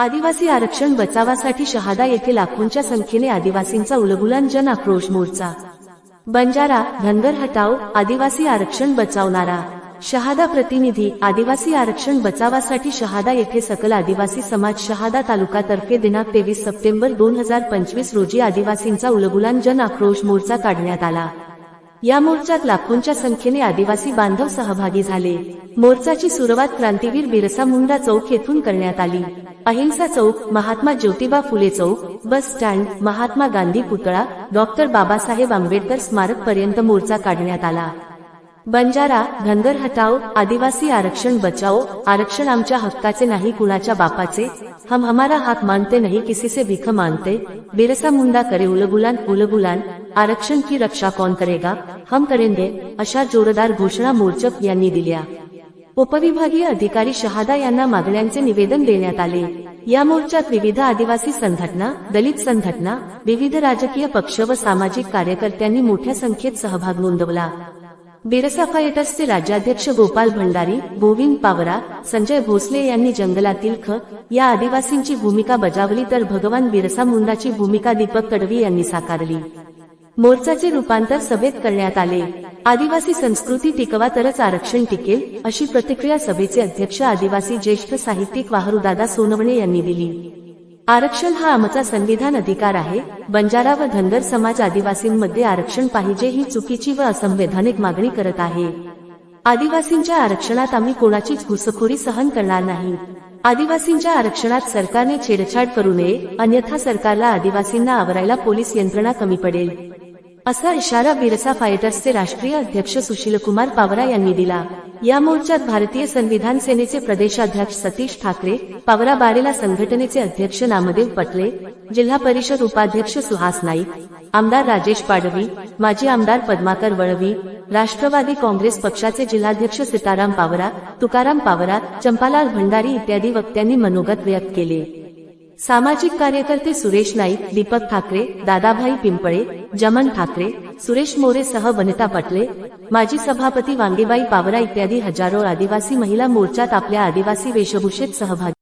आदिवासी आरक्षण बचावासाठी शहादा येथे लाखोंच्या संख्येने आदिवासींचा उलगुलान जन आक्रोश मोर्चा. बंजारा धनगर हटाव आदिवासी आरक्षण बचावणारा. शहादा प्रतिनिधी आदिवासी आरक्षण बचावासाठी शहादा येथे सकल आदिवासी समाज शहादा तालुकातर्फे दिनांक तेवीस सप्टेंबर दोन हजार पंचवीस रोजी आदिवासींचा उलगुलान जन आक्रोश मोर्चा काढण्यात आला. या मोर्चात लाखोंच्या संख्येने आदिवासी बांधव सहभागी झाले. मोर्चाची सुरुवात क्रांतीवीर बिरसा मुंडा चौक येथून करण्यात आली. अहिंसा चौक महात्मा ज्योतिबा फुले चौक बस स्टँड महात्मा गांधी पुतळा डॉक्टर बाबासाहेब आंबेडकर स्मारक पर्यंत मोर्चा काढण्यात आला. बंजारा धनगर हटाओ आदिवासी आरक्षण बचाओ आरक्षण आमच्या हक्काचे नाही कुणाच्या बापाचे हम हमारा हाक मानते नहीं किसी से भीख मानते बिरसा मुंडा करे उलगुलान उलगुलान आरक्षण की रक्षा कौन करेगा हम करेंगे अशा जोरदार घोषणा मोर्चक यांनी दिल्या. उपविभागीय अधिकारी शहादा यांना मागण्यांचे निवेदन देण्यात आले. या मोर्चात विविध आदिवासी संघटना दलित संघटना विविध राजकीय पक्ष व सामाजिक कार्यकर्त्यांनी मोठ्या संख्येत सहभाग नोंदवला. बिरसा फायटर्सचे राज्याध्यक्ष गोपाल भंडारी गोविंद पावरा संजय भोसले यांनी जंगलातील ख या आदिवासींची भूमिका बजावली तर भगवान बिरसा मुंडाची भूमिका दीपक तडवी यांनी साकारली. मोर्चाचे रूपांतर सभेत करण्यात आले. आदिवासी संस्कृती टिकवा तरच आरक्षण टिकेल अशी प्रतिक्रिया सभेचे अध्यक्ष आदिवासी ज्येष्ठ साहित्यिक वाहरूदादा सोनवणे यांनी दिली. आरक्षण हा आमचा संविधान अधिकार आहे बंजारा व धनगर समाज आदिवासींमध्ये आरक्षण पाहिजे ही चुकीची व असंवैधानिक मागणी करत आहे. आदिवासींच्या आरक्षणात आम्ही कोणाचीच घुसखोरी सहन करणार नाही. आदिवासींच्या आरक्षणात सरकारने छेडछाड करू नये अन्यथा सरकारला आदिवासींना आवरायला पोलीस यंत्रणा कमी पडेल. असा इशारा बिरसा फायटर्सचे राष्ट्रीय अध्यक्ष सुशीलकुमार पावरा यांनी दिला. या मोर्चात भारतीय संविधान सेनेचे प्रदेशाध्यक्ष सतीश ठाकरे पावरा बारेला संघटनेचे अध्यक्ष नामदेव पटले जिल्हा परिषद उपाध्यक्ष सुहास नाईक आमदार राजेश पाडवी माजी आमदार पद्माकर वळवी राष्ट्रवादी काँग्रेस पक्षाचे जिल्हाध्यक्ष सीताराम पावरा तुकाराम पावरा चंपालाल भंडारी इत्यादी वक्त्यांनी मनोगत व्यक्त केले. सामाजिक कार्यकर्ते सुरेश नाईक दीपक ठाकरे दादाभाई पिंपळे जमन ठाकरे सुरेश मोरे सह वनिता पटले माजी सभापती वांगेबाई पावरा इत्यादी हजारो आदिवासी महिला मोर्चात आपल्या आदिवासी वेशभूषेत सहभागी